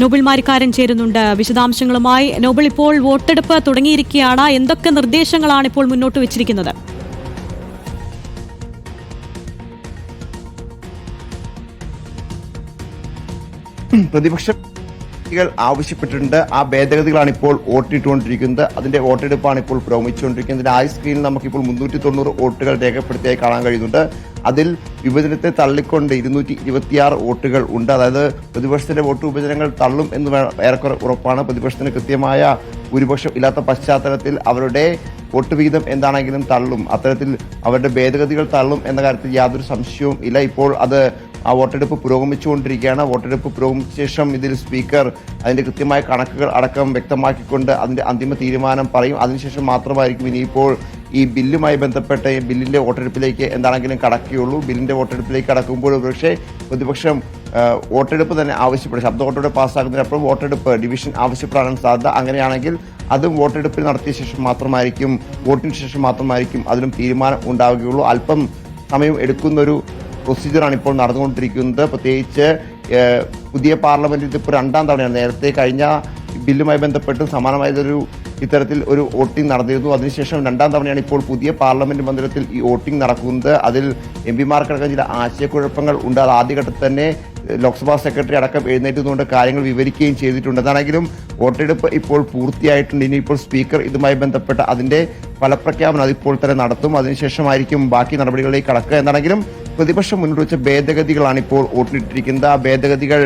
നോബിൾ മാരിക്കാരൻ ചേരുന്നുണ്ട്. വിശദാംശങ്ങളുമായി നോബിൾ ഇപ്പോൾ വോട്ടെടുപ്പ് തുടങ്ങിയിരിക്കുകയാണ്. എന്തൊക്കെ നിർദ്ദേശങ്ങളാണ് ഇപ്പോൾ മുന്നോട്ട് വെച്ചിരിക്കുന്നത്? പ്രതിപക്ഷ കൾ ആവശ്യപ്പെട്ടിട്ടുണ്ട്. ആ ഭേദഗതികളാണ് ഇപ്പോൾ വോട്ടിട്ടുകൊണ്ടിരിക്കുന്നത് അതിന്റെ വോട്ടെടുപ്പാണ് ഇപ്പോൾ പുരോഗമിച്ചുകൊണ്ടിരിക്കുന്നത് ആദ്യ സ്ക്രീനിൽ നമുക്കിപ്പോൾ മുന്നൂറ്റി തൊണ്ണൂറ് വോട്ടുകൾ രേഖപ്പെടുത്തിയായി കാണാൻ കഴിയുന്നുണ്ട്. അതിൽ വിഭജനത്തെ തള്ളിക്കൊണ്ട് ഇരുന്നൂറ്റി ഇരുപത്തിയാറ് വോട്ടുകൾ ഉണ്ട്. അതായത് പ്രതിപക്ഷത്തിന്റെ വോട്ട് വിഭജനങ്ങൾ തള്ളും എന്ന് ഏറെക്കുറെ ഉറപ്പാണ്. പ്രതിപക്ഷത്തിന് കൃത്യമായ ഭൂരിപക്ഷം ഇല്ലാത്ത പശ്ചാത്തലത്തിൽ അവരുടെ വോട്ട് വിഹിതം എന്താണെങ്കിലും തള്ളും. അത്തരത്തിൽ അവരുടെ ഭേദഗതികൾ തള്ളും എന്ന കാര്യത്തിൽ യാതൊരു സംശയവും ഇല്ല. ഇപ്പോൾ അത് ആ വോട്ടെടുപ്പ് പുരോഗമിച്ചുകൊണ്ടിരിക്കുകയാണ്. വോട്ടെടുപ്പ് പുരോഗമിച്ച ശേഷം ഇതിൽ സ്പീക്കർ അതിന്റെ കൃത്യമായ കണക്കുകൾ അടക്കം വ്യക്തമാക്കിക്കൊണ്ട് അതിന്റെ അന്തിമ തീരുമാനം പറയും. അതിനുശേഷം മാത്രമായിരിക്കും ഇനിയിപ്പോൾ ഈ ബില്ലുമായി ബന്ധപ്പെട്ട ഈ ബില്ലിന്റെ വോട്ടെടുപ്പിലേക്ക് എന്താണെങ്കിലും കടക്കുകയുള്ളൂ. ബില്ലിന്റെ വോട്ടെടുപ്പിലേക്ക് കടക്കുമ്പോൾ പക്ഷേ പ്രതിപക്ഷം വോട്ടെടുപ്പ് തന്നെ ആവശ്യപ്പെടും. ശബ്ദ വോട്ടോടെ പാസ്സാക്കുന്നതിനപ്പുറം വോട്ടെടുപ്പ് ഡിവിഷൻ ആവശ്യപ്പെടാനാണ് സാധ്യത. അങ്ങനെയാണെങ്കിൽ അതും വോട്ടെടുപ്പിൽ നടത്തിയ ശേഷം മാത്രമായിരിക്കും വോട്ടിന് ശേഷം മാത്രമായിരിക്കും അതിലും തീരുമാനം ഉണ്ടാവുകയുള്ളൂ. അല്പം സമയം എടുക്കുന്നൊരു പ്രൊസീജിയറാണ് ഇപ്പോൾ നടന്നുകൊണ്ടിരിക്കുന്നത്. പ്രത്യേകിച്ച് പുതിയ പാർലമെന്റിൽ ഇതിപ്പോൾ രണ്ടാം തവണയാണ്. നേരത്തെ കഴിഞ്ഞ ബില്ലുമായി ബന്ധപ്പെട്ട് സമാനമായതൊരു ഇത്തരത്തിൽ ഒരു വോട്ടിംഗ് നടന്നിരുന്നു. അതിനുശേഷം രണ്ടാം തവണയാണ് ഇപ്പോൾ പുതിയ പാർലമെന്റ് മന്ദിരത്തിൽ ഈ വോട്ടിംഗ് നടക്കുന്നത്. അതിൽ എം പിമാർക്കടക്കം ചില ആശയക്കുഴപ്പങ്ങൾ ഉണ്ട്. അത് ആദ്യഘട്ടത്തിൽ തന്നെ ലോക്സഭാ സെക്രട്ടറി അടക്കം എഴുന്നേറ്റുന്നതുകൊണ്ട് കാര്യങ്ങൾ വിവരിക്കുകയും ചെയ്തിട്ടുണ്ട്. അതാണെങ്കിലും വോട്ടെടുപ്പ് ഇപ്പോൾ പൂർത്തിയായിട്ടുണ്ട്. ഇനിയിപ്പോൾ സ്പീക്കർ ഇതുമായി ബന്ധപ്പെട്ട അതിന്റെ ഫലപ്രഖ്യാപനം അതിപ്പോൾ തന്നെ നടത്തും. അതിനുശേഷമായിരിക്കും ബാക്കി നടപടികളിലേക്ക് കടക്കുക. എന്താണെങ്കിലും പ്രതിപക്ഷം മുന്നോട്ട് വെച്ച ഭേദഗതികളാണ് ഇപ്പോൾ വോട്ടിനിട്ടിരിക്കുന്നത് ആ ഭേദഗതികൾ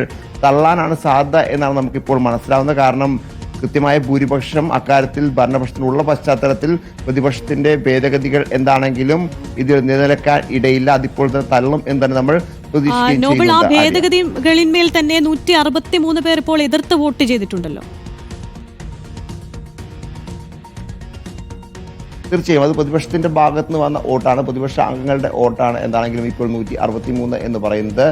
തള്ളാനാണ് സാധ്യത എന്നാണ് നമുക്കിപ്പോൾ മനസ്സിലാവുന്നത്. കാരണം കൃത്യമായ ഭൂരിപക്ഷം അക്കാര്യത്തിൽ ഭരണപക്ഷത്തിനുള്ള പശ്ചാത്തലത്തിൽ പ്രതിപക്ഷത്തിന്റെ ഭേദഗതികൾ എന്താണെങ്കിലും ഇത് നിലനിൽക്കാൻ ഇടയില്ല. അതിപ്പോൾ തന്നെ തള്ളും എന്ന് തന്നെ നമ്മൾ പ്രതീക്ഷിക്കുന്നു പ്രതീക്ഷിക്കുകയും ആ. ഭേദഗതികളിന്മേൽ തന്നെ നൂറ്റി അറുപത്തി മൂന്ന് പേർ ഇപ്പോൾ എതിർത്ത് വോട്ട് ചെയ്തിട്ടുണ്ടല്ലോ. തീർച്ചയായും അത് പ്രതിപക്ഷത്തിന്റെ ഭാഗത്ത് നിന്ന് വന്ന വോട്ടാണ്. പ്രതിപക്ഷ അംഗങ്ങളുടെ വോട്ടാണ് എന്താണെങ്കിലും ഇപ്പോൾ നൂറ്റി അറുപത്തി മൂന്ന് എന്ന് പറയുന്നത്.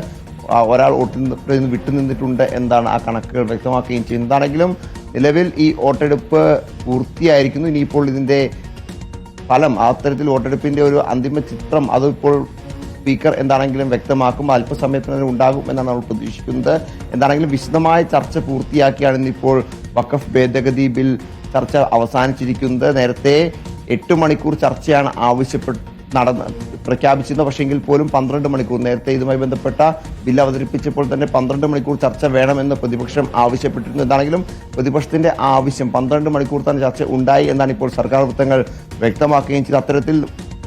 ഒരാൾ വോട്ടിൽ നിന്ന് വിട്ടുനിന്നിട്ടുണ്ട് എന്താണ് ആ കണക്കുകൾ വ്യക്തമാക്കുകയും ചെയ്യുന്നത്. എന്താണെങ്കിലും നിലവിൽ ഈ വോട്ടെടുപ്പ് പൂർത്തിയായിരിക്കുന്നു. ഇനിയിപ്പോൾ ഇതിന്റെ ഫലം അത്തരത്തിൽ വോട്ടെടുപ്പിന്റെ ഒരു അന്തിമ ചിത്രം അതിപ്പോൾ സ്പീക്കർ എന്താണെങ്കിലും വ്യക്തമാക്കും. അല്പസമയത്തിനുള്ളിൽ ഉണ്ടാകും എന്നാണ് നമ്മൾ പ്രതീക്ഷിക്കുന്നത്. എന്താണെങ്കിലും വിശദമായ ചർച്ച പൂർത്തിയാക്കിയാണ് ഇന്നിപ്പോൾ വഖഫ് ഭേദഗതി ബിൽ ചർച്ച അവസാനിച്ചിരിക്കുന്നത്. നേരത്തെ എട്ട് മണിക്കൂർ ചർച്ചയാണ് ആവശ്യപ്പെട്ട് നടന്ന് പ്രഖ്യാപിച്ചിരുന്നത്. പക്ഷെങ്കിൽ പോലും പന്ത്രണ്ട് മണിക്കൂർ നേരത്തെ ഇതുമായി ബന്ധപ്പെട്ട ബില്ല് അവതരിപ്പിച്ചപ്പോൾ തന്നെ പന്ത്രണ്ട് മണിക്കൂർ ചർച്ച വേണമെന്ന് പ്രതിപക്ഷം ആവശ്യപ്പെട്ടിരുന്നു. എന്താണെങ്കിലും പ്രതിപക്ഷത്തിന്റെ ആവശ്യം പന്ത്രണ്ട് മണിക്കൂർ തന്നെ ചർച്ച ഉണ്ടായി എന്നാണ് ഇപ്പോൾ സർക്കാർ വൃത്തങ്ങൾ വ്യക്തമാക്കുകയും ചെയ്തത് അത്തരത്തിൽ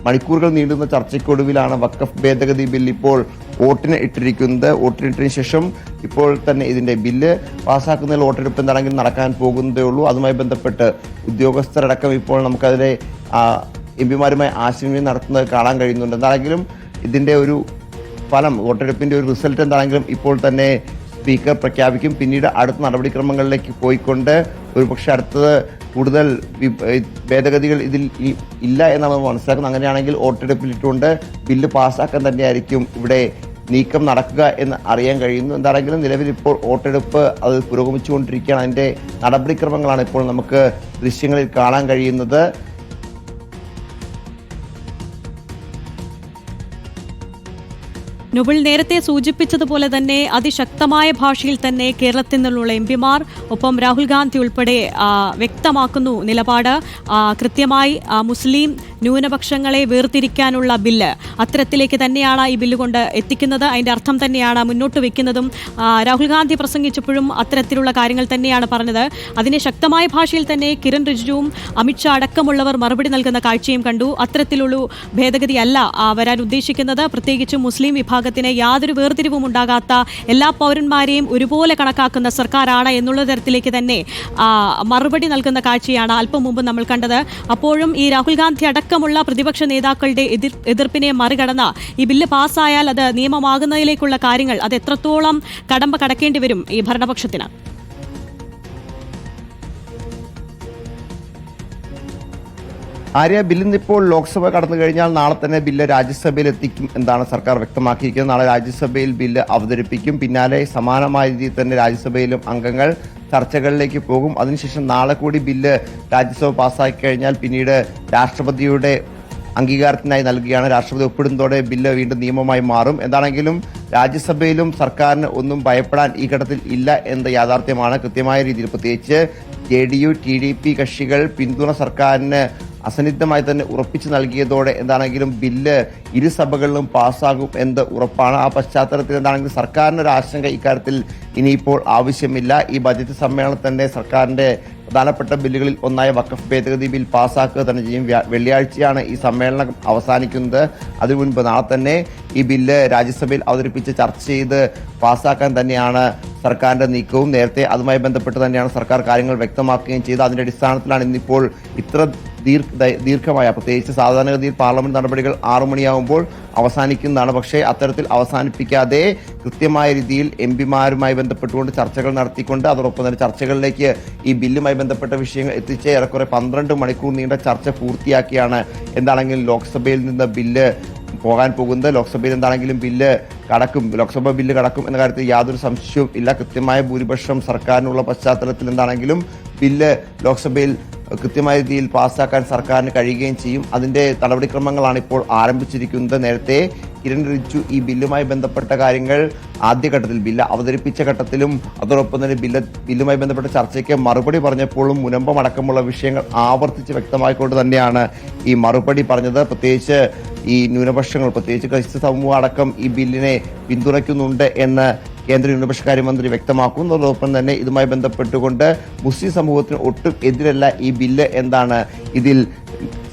മണിക്കൂറുകൾ നീണ്ടുന്ന ചർച്ചയ്ക്കൊടുവിലാണ് വക്കഫ് ഭേദഗതി ബിൽ ഇപ്പോൾ വോട്ടിന് ഇട്ടിരിക്കുന്നത് വോട്ടിനിട്ടതിന് ശേഷം ഇപ്പോൾ തന്നെ ഇതിന്റെ ബില്ല് പാസ്സാക്കുന്നതിൽ വോട്ടെടുപ്പ് എന്താണെങ്കിലും നടക്കാൻ പോകുന്നതേ ഉള്ളൂ. അതുമായി ബന്ധപ്പെട്ട് ഉദ്യോഗസ്ഥരടക്കം ഇപ്പോൾ നമുക്കതിലെ എം പിമാരുമായി ആശയവിനിമയം നടത്തുന്നത് കാണാൻ കഴിയുന്നുണ്ട്. എന്താണെങ്കിലും ഇതിന്റെ ഒരു ഫലം വോട്ടെടുപ്പിന്റെ ഒരു റിസൾട്ട് എന്താണെങ്കിലും ഇപ്പോൾ തന്നെ സ്പീക്കർ പ്രഖ്യാപിക്കും. പിന്നീട് അടുത്ത നടപടിക്രമങ്ങളിലേക്ക് പോയിക്കൊണ്ട് ഒരുപക്ഷെ അടുത്തത് കൂടുതൽ ഭേദഗതികൾ ഇതിൽ ഇല്ല എന്നാണ് മനസ്സിലാക്കുന്നത്. അങ്ങനെയാണെങ്കിൽ വോട്ടെടുപ്പിലിട്ടുകൊണ്ട് ബില്ല് പാസ്സാക്കാൻ തന്നെയായിരിക്കും ഇവിടെ നീക്കം നടക്കുക എന്ന് അറിയാൻ കഴിയുന്നു. എന്താണെങ്കിലും നിലവിൽ ഇപ്പോൾ വോട്ടെടുപ്പ് അത് പുരോഗമിച്ചുകൊണ്ടിരിക്കുകയാണ്. അതിന്റെ നടപടിക്രമങ്ങളാണ് ഇപ്പോൾ നമുക്ക് ദൃശ്യങ്ങളിൽ കാണാൻ കഴിയുന്നത്. നൊബിൾ നേരത്തെ സൂചിപ്പിച്ചതുപോലെ തന്നെ അതിശക്തമായ ഭാഷയിൽ തന്നെ കേരളത്തിൽ നിന്നുള്ള എം പിമാർ ഒപ്പം രാഹുൽ ഗാന്ധി ഉൾപ്പെടെ വ്യക്തമാക്കുന്നു നിലപാട്. കൃത്യമായി മുസ്ലിം ന്യൂനപക്ഷങ്ങളെ വേർതിരിക്കാനുള്ള ബില്ല്. അത്തരത്തിലേക്ക് തന്നെയാണ് ഈ ബില്ല് കൊണ്ട് എത്തിക്കുന്നത്. അതിന്റെ അർത്ഥം തന്നെയാണ് മുന്നോട്ട് വെക്കുന്നതും. രാഹുൽ ഗാന്ധി പ്രസംഗിച്ചപ്പോഴും അത്തരത്തിലുള്ള കാര്യങ്ങൾ തന്നെയാണ് പറഞ്ഞത്. അതിനെ ശക്തമായ ഭാഷയിൽ തന്നെ കിരൺ റിജിജുവും അമിത്ഷാ അടക്കമുള്ളവർ മറുപടി നൽകുന്ന കാഴ്ചയും കണ്ടു. അത്തരത്തിലുള്ള ഭേദഗതിയല്ല അല്ല വരാൻ ഉദ്ദേശിക്കുന്നത്. പ്രത്യേകിച്ച് മുസ്ലിം വിഭാഗത്തിന് യാതൊരു വേർതിരിവും ഉണ്ടാകാത്ത എല്ലാ പൗരന്മാരെയും ഒരുപോലെ കണക്കാക്കുന്ന സർക്കാരാണ് എന്നുള്ള തരത്തിലേക്ക് തന്നെ മറുപടി നൽകുന്ന കാഴ്ചയാണ് അല്പം മുമ്പ് നമ്മൾ കണ്ടത്. അപ്പോഴും ഈ രാഹുൽ ഗാന്ധി അടക്കമുള്ള പ്രതിപക്ഷ നേതാക്കളുടെ എതിർ എതിർപ്പിനെ മറികടന്ന ഈ ബില്ല് പാസ്സായാൽ അത് നിയമമാകുന്നതിലേക്കുള്ള കാര്യങ്ങൾ അത് എത്രത്തോളം കടമ്പ കടക്കേണ്ടി വരും ഈ ഭരണപക്ഷത്തിന്? ആര്യ ബില്ലിന്ന് ഇപ്പോൾ ലോക്സഭ കടന്നു കഴിഞ്ഞാൽ നാളെ തന്നെ ബില്ല് രാജ്യസഭയിൽ എത്തിക്കും എന്നാണ് സർക്കാർ വ്യക്തമാക്കിയിരിക്കുന്നത്. നാളെ രാജ്യസഭയിൽ ബില്ല് അവതരിപ്പിക്കും. പിന്നാലെ സമാനമായ രീതിയിൽ തന്നെ രാജ്യസഭയിലും അംഗങ്ങൾ ചർച്ചകളിലേക്ക് പോകും. അതിനുശേഷം നാളെ കൂടി ബില്ല് രാജ്യസഭ പാസ്സാക്കി കഴിഞ്ഞാൽ പിന്നീട് രാഷ്ട്രപതിയുടെ അംഗീകാരത്തിനായി നൽകുകയാണ്. രാഷ്ട്രപതി ഒപ്പിടുന്നതോടെ ബില്ല് വീണ്ടും നിയമമായി മാറും. എന്താണെങ്കിലും രാജ്യസഭയിലും സർക്കാരിന് ഒന്നും ഭയപ്പെടാൻ ഈ ഘട്ടത്തിൽ ഇല്ല എന്ന യാഥാർത്ഥ്യമാണ് കൃത്യമായ രീതിയിൽ പ്രത്യേകിച്ച് J D U T D P കക്ഷികൾ പിന്തുണ സർക്കാരിന് അസന്നിഗ്ധമായി തന്നെ ഉറപ്പിച്ചു നൽകിയതോടെ എന്താണെങ്കിലും ബില്ല് ഇരുസഭകളിലും പാസ്സാകും എന്ന് ഉറപ്പാണ്. ആ പശ്ചാത്തലത്തിൽ എന്താണെങ്കിലും സർക്കാരിന് ഒരു ആശങ്ക ഇക്കാര്യത്തിൽ ഇനിയിപ്പോൾ ആവശ്യമില്ല. ഈ ബജറ്റ് സമ്മേളനം തന്നെ സർക്കാരിന്റെ പ്രധാനപ്പെട്ട ബില്ലുകളിൽ ഒന്നായ വഖഫ് ഭേദഗതി ബിൽ പാസ്സാക്കുക തന്നെ ചെയ്യും. വെള്ളിയാഴ്ചയാണ് ഈ സമ്മേളനം അവസാനിക്കുന്നത്. അതിനു മുൻപ് നാളെ തന്നെ ഈ ബില്ല് രാജ്യസഭയിൽ അവതരിപ്പിച്ച് ചർച്ച ചെയ്ത് പാസ്സാക്കാൻ തന്നെയാണ് സർക്കാരിന്റെ നീക്കവും. നേരത്തെ അതുമായി ബന്ധപ്പെട്ട് തന്നെയാണ് സർക്കാർ കാര്യങ്ങൾ വ്യക്തമാക്കുകയും ചെയ്ത് അതിന്റെ അടിസ്ഥാനത്തിലാണ് ഇന്നിപ്പോൾ ഇത്ര ദീർഘ ദീർഘമായ പ്രത്യേകിച്ച് സാധാരണഗതിയിൽ പാർലമെന്റ് നടപടികൾ ആറു മണിയാകുമ്പോൾ അവസാനിക്കുന്നതാണ്. പക്ഷേ അത്തരത്തിൽ അവസാനിപ്പിക്കാതെ കൃത്യമായ രീതിയിൽ എം പിമാരുമായി ബന്ധപ്പെട്ടുകൊണ്ട് ചർച്ചകൾ നടത്തിക്കൊണ്ട് അതോടൊപ്പം തന്നെ ചർച്ചകളിലേക്ക് ഈ ബില്ലുമായി ബന്ധപ്പെട്ട വിഷയങ്ങൾ എത്തിച്ച് ഏറെക്കുറെ പന്ത്രണ്ട് മണിക്കൂർ നീണ്ട ചർച്ച പൂർത്തിയാക്കിയാണ് എന്താണെങ്കിലും ലോക്സഭയിൽ നിന്ന് ബില്ല് പോകാൻ പോകുന്നത്. ലോക്സഭയിൽ എന്താണെങ്കിലും ബില്ല് കടക്കും. ലോക്സഭ ബില്ല് കടക്കും എന്ന കാര്യത്തിൽ യാതൊരു സംശയവും ഇല്ല. കൃത്യമായ ഭൂരിപക്ഷം സർക്കാരിനുള്ള പശ്ചാത്തലത്തിൽ എന്താണെങ്കിലും ബില്ല് ലോക്സഭയിൽ കൃത്യമായ രീതിയിൽ പാസ്സാക്കാൻ സർക്കാരിന് കഴിയുകയും ചെയ്യും. അതിന്റെ നടപടിക്രമങ്ങളാണ് ഇപ്പോൾ ആരംഭിച്ചിരിക്കുന്നത്. നേരത്തെ കിരൺ റിജ്ജു ഈ ബില്ലുമായി ബന്ധപ്പെട്ട കാര്യങ്ങൾ ആദ്യഘട്ടത്തിൽ ബില്ല് അവതരിപ്പിച്ച ഘട്ടത്തിലും അതോടൊപ്പം തന്നെ ബില്ല് ബില്ലുമായി ബന്ധപ്പെട്ട ചർച്ചയ്ക്ക് മറുപടി പറഞ്ഞപ്പോഴും മുനമ്പം അടക്കമുള്ള വിഷയങ്ങൾ ആവർത്തിച്ച് വ്യക്തമായിക്കൊണ്ട് തന്നെയാണ് ഈ മറുപടി പറഞ്ഞത്. പ്രത്യേകിച്ച് ഈ ന്യൂനപക്ഷങ്ങൾ പ്രത്യേകിച്ച് ക്രൈസ്തവ സമൂഹം അടക്കം ഈ ബില്ലിനെ പിന്തുണയ്ക്കുന്നുണ്ട് എന്ന് കേന്ദ്ര ന്യൂനപക്ഷ മന്ത്രി വ്യക്തമാക്കുന്നതോടൊപ്പം തന്നെ ഇതുമായി ബന്ധപ്പെട്ടുകൊണ്ട് മുസ്ലിം സമൂഹത്തിന് ഒട്ടും എതിരല്ല ഈ ബില്ല് എന്താണ് ഇതിൽ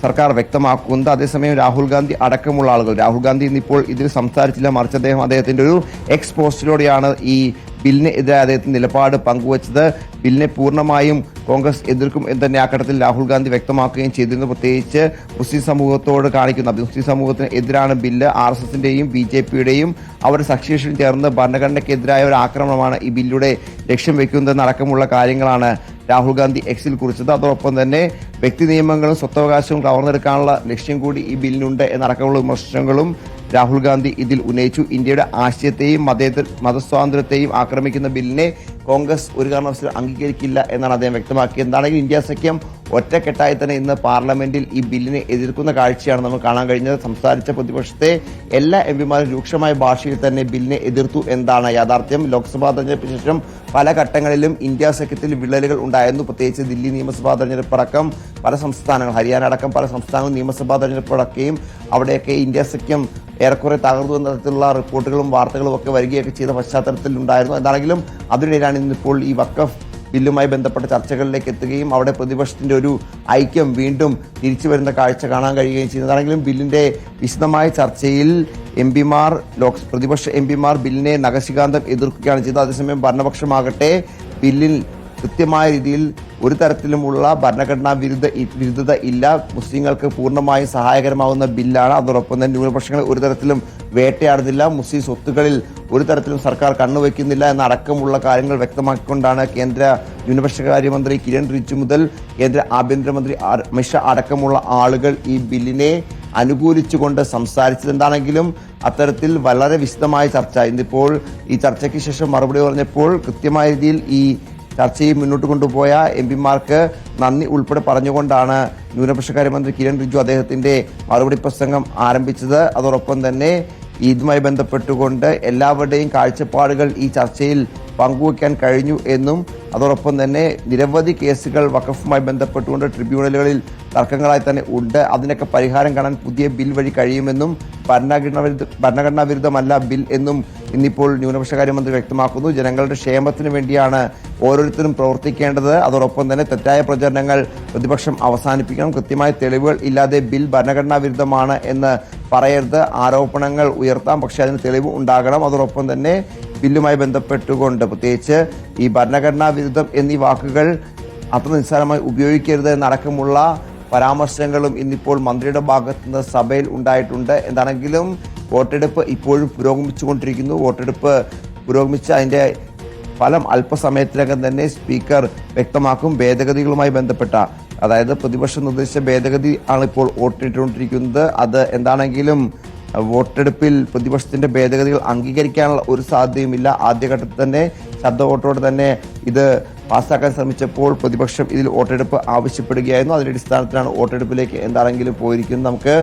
സർക്കാർ വ്യക്തമാക്കുന്നത്. അതേസമയം രാഹുൽ ഗാന്ധി അടക്കമുള്ള ആളുകൾ രാഹുൽ ഗാന്ധി ഇന്നിപ്പോൾ ഇതിൽ സംസാരിച്ചില്ല. മറിച്ച് അദ്ദേഹം അദ്ദേഹത്തിന്റെ ഒരു എക്സ് പോസ്റ്റിലൂടെയാണ് ഈ ബില്ലിനെതിരെ എതിരായ അദ്ദേഹത്തിന്റെ നിലപാട് പങ്കുവച്ചത്. ബില്ലിനെ പൂർണമായും കോൺഗ്രസ് എതിർക്കും എന്ന് തന്നെ ആ ഘട്ടത്തിൽ രാഹുൽ ഗാന്ധി വ്യക്തമാക്കുകയും ചെയ്തിരുന്നു. പ്രത്യേകിച്ച് മുസ്ലിം സമൂഹത്തോട് കാണിക്കുന്ന മുസ്ലിം സമൂഹത്തിന് എതിരാണ് ബില്ല് ആർ എസ് എസിന്റെയും ബി ജെ പിയുടെയും അവരുടെ സഖ്യകക്ഷിയും ചേർന്ന് ഭരണഘടനയ്ക്കെതിരായ ഒരു ആക്രമണമാണ് ഈ ബില്ലുടെ ലക്ഷ്യം വെക്കുന്നതെന്ന് അടക്കമുള്ള കാര്യങ്ങളാണ് രാഹുൽ ഗാന്ധി എക്സിൽ കുറിച്ചത്. അതോടൊപ്പം തന്നെ വ്യക്തി നിയമങ്ങളും സ്വത്തവകാശവും കവർന്നെടുക്കാനുള്ള ലക്ഷ്യം കൂടി ഈ ബില്ലിനുണ്ട് എന്നടക്കമുള്ള വിമർശനങ്ങളും രാഹുൽ ഗാന്ധി ഇതിൽ ഉന്നയിച്ചു. ഇന്ത്യയുടെ ആശയത്തെയും മതേതര മതസ്വാതന്ത്ര്യത്തെയും ആക്രമിക്കുന്ന ബില്ലിനെ കോൺഗ്രസ് ഒരു കാരണവശാലും അംഗീകരിക്കില്ല എന്നാണ് അദ്ദേഹം വ്യക്തമാക്കിയത്. എന്താണെങ്കിലും ഇന്ത്യ സഖ്യം ഒറ്റക്കെട്ടായി തന്നെ ഇന്ന് പാർലമെന്റിൽ ഈ ബില്ലിനെ എതിർക്കുന്ന കാഴ്ചയാണ് നമുക്ക് കാണാൻ കഴിഞ്ഞത്. സംസാരിച്ച പ്രതിപക്ഷത്തെ എല്ലാ എം പിമാരും രൂക്ഷമായ ഭാഷയിൽ തന്നെ ബില്ലിനെ എതിർത്തു എന്താണ് യാഥാർത്ഥ്യം. ലോക്സഭാ തെരഞ്ഞെടുപ്പിന് ശേഷം പല ഘട്ടങ്ങളിലും ഇന്ത്യ സഖ്യത്തിൽ വിള്ളലുകൾ ഉണ്ടായിരുന്നു. പ്രത്യേകിച്ച് ദില്ലി നിയമസഭാ തെരഞ്ഞെടുപ്പ് അടക്കം പല സംസ്ഥാനങ്ങൾ ഹരിയാന അടക്കം പല സംസ്ഥാനങ്ങളും നിയമസഭാ തെരഞ്ഞെടുപ്പ് അടക്കുകയും അവിടെയൊക്കെ ഇന്ത്യ സഖ്യം ഏറെക്കുറെ തകർന്നു എന്ന തരത്തിലുള്ള റിപ്പോർട്ടുകളും വാർത്തകളും ഒക്കെ വരികയൊക്കെ ചെയ്ത പശ്ചാത്തലത്തിൽ ഉണ്ടായിരുന്നു എന്താണെങ്കിലും അതിനിടയിലാണ് ഇന്നിപ്പോൾ ഈ വക്കഫ് ബില്ലുമായി ബന്ധപ്പെട്ട ചർച്ചകളിലേക്ക് എത്തുകയും അവിടെ പ്രതിപക്ഷത്തിന്റെ ഒരു ഐക്യം വീണ്ടും തിരിച്ചു വരുന്ന കാഴ്ച കാണാൻ കഴിയുകയും ചെയ്യുന്നതാണെങ്കിലും ബില്ലിന്റെ വിശദമായ ചർച്ചയിൽ എം പിമാർ ലോക് പ്രതിപക്ഷ എം പിമാർ ബില്ലിനെ നഖശികാന്തം എതിർക്കുകയാണ് ചെയ്തത്. അതേസമയം ഭരണപക്ഷമാകട്ടെ ബില്ലിൽ കൃത്യമായ രീതിയിൽ ഒരു തരത്തിലുമുള്ള ഭരണഘടനാ വിരുദ്ധ വിരുദ്ധത ഇല്ല. മുസ്ലിങ്ങൾക്ക് പൂർണമായും സഹായകരമാവുന്ന ബില്ലാണ്. അതോടൊപ്പം തന്നെ ന്യൂനപക്ഷങ്ങളെ ഒരു തരത്തിലും വേട്ടയാടുന്നില്ല. മുസ്ലിം സ്വത്തുക്കളിൽ ഒരു തരത്തിലും സർക്കാർ കണ്ണുവയ്ക്കുന്നില്ല എന്ന അടക്കമുള്ള കാര്യങ്ങൾ വ്യക്തമാക്കിക്കൊണ്ടാണ് കേന്ദ്ര ന്യൂനപക്ഷകാര്യമന്ത്രി കിരൺ റിജ്ജു മുതൽ കേന്ദ്ര ആഭ്യന്തരമന്ത്രി അമിത്ഷാ അടക്കമുള്ള ആളുകൾ ഈ ബില്ലിനെ അനുകൂലിച്ചുകൊണ്ട് സംസാരിച്ചത് എന്താണെങ്കിലും അത്തരത്തിൽ വളരെ വിശദമായ ചർച്ച. ഇന്നിപ്പോൾ ഈ ചർച്ചയ്ക്ക് ശേഷം മറുപടി പറഞ്ഞപ്പോൾ കൃത്യമായ രീതിയിൽ ഈ ചർച്ചയും മുന്നോട്ട് കൊണ്ടുപോയ എം പിമാർക്ക് നന്ദി ഉൾപ്പെടെ പറഞ്ഞുകൊണ്ടാണ് ന്യൂനപക്ഷകാര്യമന്ത്രി കിരൺ റിജു അദ്ദേഹത്തിന്റെ മറുപടി പ്രസംഗം ആരംഭിച്ചത്. അതോടൊപ്പം തന്നെ ഇതുമായി ബന്ധപ്പെട്ടുകൊണ്ട് എല്ലാവരുടെയും കാഴ്ചപ്പാടുകൾ ഈ ചർച്ചയിൽ പങ്കുവയ്ക്കാൻ കഴിഞ്ഞു എന്നും അതോടൊപ്പം തന്നെ നിരവധി കേസുകൾ വഖഫുമായി ബന്ധപ്പെട്ടുകൊണ്ട് ട്രിബ്യൂണലുകളിൽ തർക്കങ്ങളായി തന്നെ ഉണ്ട്. അതിനൊക്കെ പരിഹാരം കാണാൻ പുതിയ ബിൽ വഴി കഴിയുമെന്നും ഭരണഘടന ഭരണഘടനാ വിരുദ്ധമല്ല ബിൽ എന്നും ഇന്നിപ്പോൾ ന്യൂനപക്ഷ കാര്യമന്ത്രി വ്യക്തമാക്കുന്നു. ജനങ്ങളുടെ ക്ഷേമത്തിന് വേണ്ടിയാണ് ഓരോരുത്തരും പ്രവർത്തിക്കേണ്ടത്. അതോടൊപ്പം തന്നെ തെറ്റായ പ്രചരണങ്ങൾ പ്രതിപക്ഷം അവസാനിപ്പിക്കണം. കൃത്യമായ തെളിവുകൾ ഇല്ലാതെ ബിൽ ഭരണഘടനാ വിരുദ്ധമാണ് എന്ന് പറയരുത്. ആരോപണങ്ങൾ ഉയർത്താം. പക്ഷേ അതിന് തെളിവ് ഉണ്ടാകണം. അതോടൊപ്പം തന്നെ ബില്ലുമായി ബന്ധപ്പെട്ടുകൊണ്ട് പ്രത്യേകിച്ച് ഈ ഭരണഘടനാ വിരുദ്ധം എന്നീ വാക്കുകൾ അത്ര നിസ്സാരമായി ഉപയോഗിക്കരുത് എന്നടക്കമുള്ള പരാമർശങ്ങളും ഇന്നിപ്പോൾ മന്ത്രിയുടെ ഭാഗത്ത് നിന്ന് സഭയിൽ ഉണ്ടായിട്ടുണ്ട്. എന്താണെങ്കിലും വോട്ടെടുപ്പ് ഇപ്പോഴും പുരോഗമിച്ചുകൊണ്ടിരിക്കുന്നു. വോട്ടെടുപ്പ് പുരോഗമിച്ച് അതിന്റെ ഫലം അല്പസമയത്തിനകം തന്നെ സ്പീക്കർ വ്യക്തമാക്കും. ഭേദഗതികളുമായി ബന്ധപ്പെട്ട അതായത് പ്രതിപക്ഷം നിർദ്ദേശിച്ച ഭേദഗതി ആണ് ഇപ്പോൾ വോട്ടിട്ടുകൊണ്ടിരിക്കുന്നത്. അത് എന്താണെങ്കിലും വോട്ടെടുപ്പിൽ പ്രതിപക്ഷത്തിന്റെ ഭേദഗതികൾ അംഗീകരിക്കാനുള്ള ഒരു സാധ്യതയുമില്ല. ആദ്യഘട്ടത്തിൽ തന്നെ ശബ്ദ വോട്ടോടെ തന്നെ ഇത് പാസ്സാക്കാൻ ശ്രമിച്ചപ്പോൾ പ്രതിപക്ഷം ഇതിൽ വോട്ടെടുപ്പ് ആവശ്യപ്പെടുകയായിരുന്നു. അതിന്റെ അടിസ്ഥാനത്തിലാണ് വോട്ടെടുപ്പിലേക്ക് എന്താണെങ്കിലും പോയിരിക്കുന്നത്. നമുക്ക്